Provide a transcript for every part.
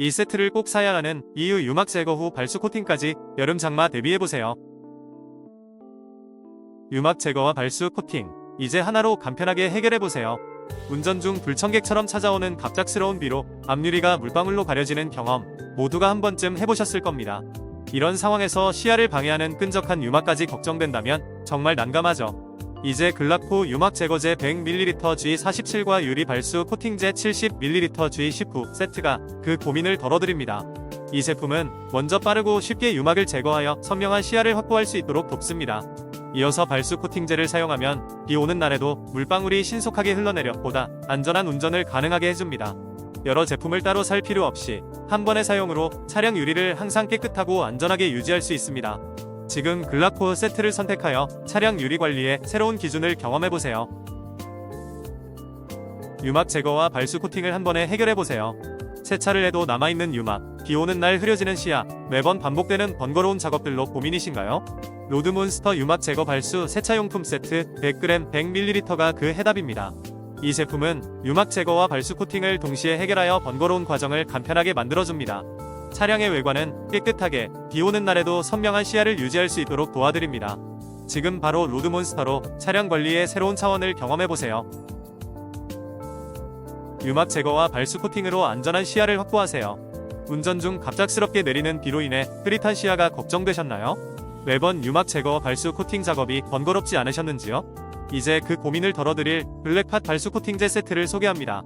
이 세트를 꼭 사야 하는 이유 유막 제거 후 발수 코팅까지 여름 장마 대비해보세요. 유막 제거와 발수 코팅. 이제 하나로 간편하게 해결해보세요. 운전 중 불청객처럼 찾아오는 갑작스러운 비로 앞유리가 물방울로 가려지는 경험 모두가 한 번쯤 해보셨을 겁니다. 이런 상황에서 시야를 방해하는 끈적한 유막까지 걱정된다면 정말 난감하죠. 이제 글라코 유막 제거제 100ml G47과 유리 발수 코팅제 70ml G19 세트가 그 고민을 덜어드립니다. 이 제품은 먼저 빠르고 쉽게 유막을 제거하여 선명한 시야를 확보할 수 있도록 돕습니다. 이어서 발수 코팅제를 사용하면 비 오는 날에도 물방울이 신속하게 흘러내려 보다 안전한 운전을 가능하게 해줍니다. 여러 제품을 따로 살 필요 없이 한 번의 사용으로 차량 유리를 항상 깨끗하고 안전하게 유지할 수 있습니다. 지금 글라코 세트를 선택하여 차량 유리 관리의 새로운 기준을 경험해보세요. 유막 제거와 발수 코팅을 한 번에 해결해보세요. 세차를 해도 남아있는 유막, 비 오는 날 흐려지는 시야, 매번 반복되는 번거로운 작업들로 고민이신가요? 로드몬스터 유막 제거 발수 세차용품 세트 100g 100ml가 그 해답입니다. 이 제품은 유막 제거와 발수 코팅을 동시에 해결하여 번거로운 과정을 간편하게 만들어줍니다. 차량의 외관은 깨끗하게 비 오는 날에도 선명한 시야를 유지할 수 있도록 도와드립니다. 지금 바로 로드몬스터로 차량 관리의 새로운 차원을 경험해보세요. 유막 제거와 발수 코팅으로 안전한 시야를 확보하세요. 운전 중 갑작스럽게 내리는 비로 인해 흐릿한 시야가 걱정되셨나요? 매번 유막 제거 발수 코팅 작업이 번거롭지 않으셨는지요? 이제 그 고민을 덜어드릴 블랙팟 발수 코팅제 세트를 소개합니다.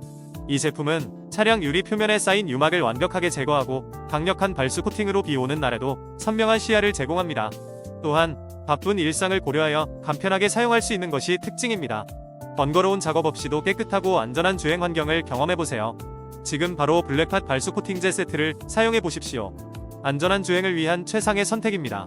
이 제품은 차량 유리 표면에 쌓인 유막을 완벽하게 제거하고 강력한 발수 코팅으로 비 오는 날에도 선명한 시야를 제공합니다. 또한 바쁜 일상을 고려하여 간편하게 사용할 수 있는 것이 특징입니다. 번거로운 작업 없이도 깨끗하고 안전한 주행 환경을 경험해보세요. 지금 바로 블랙팟 발수 코팅제 세트를 사용해 보십시오. 안전한 주행을 위한 최상의 선택입니다.